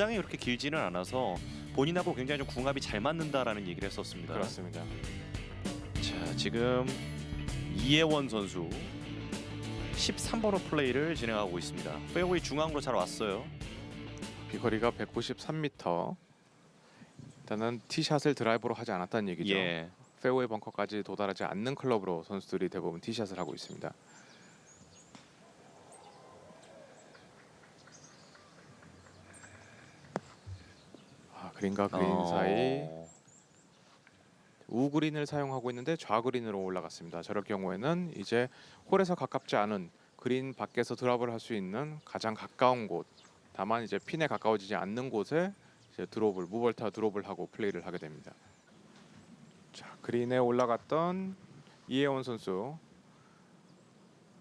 장이 그렇게 길지는 않아서 본인하고 굉장히 좀 궁합이 잘 맞는다라는 얘기를 했었습니다. 그렇습니다. 자 지금 이혜원 선수 13번 호 플레이를 진행하고 있습니다. 페어웨이 중앙으로 잘 왔어요. 비거리가 193m. 일단은 티샷을 드라이버로 하지 않았다는 얘기죠. 예. 페어웨이 벙커까지 도달하지 않는 클럽으로 선수들이 대부분 티샷을 하고 있습니다. 그린과 그린 어, 사이 우그린을 사용하고 있는데 좌그린으로 올라갔습니다. 저럴 경우에는 이제 홀에서 가깝지 않은 그린 밖에서 드랍을 할 수 있는 가장 가까운 곳, 다만 이제 핀에 가까워지지 않는 곳에 이제 드롭을 무벌타 드롭을 하고 플레이를 하게 됩니다. 자, 그린에 올라갔던 이혜원 선수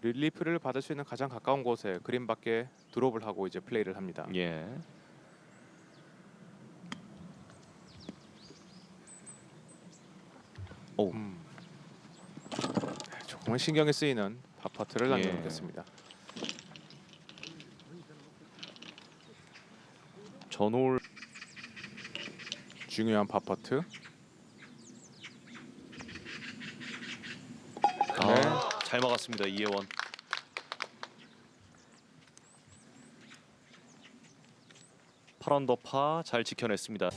릴리프를 받을 수 있는 가장 가까운 곳에 그린 밖에 드롭을 하고 이제 플레이를 합니다. 예. 오. 음. 조금은 신경이 쓰이는 파퍼트를 예. 남겨놓겠습니다. 전홀 중요한 파퍼트. 아, 네. 잘 막았습니다 이혜원. 파런더파 잘 지켜냈습니다.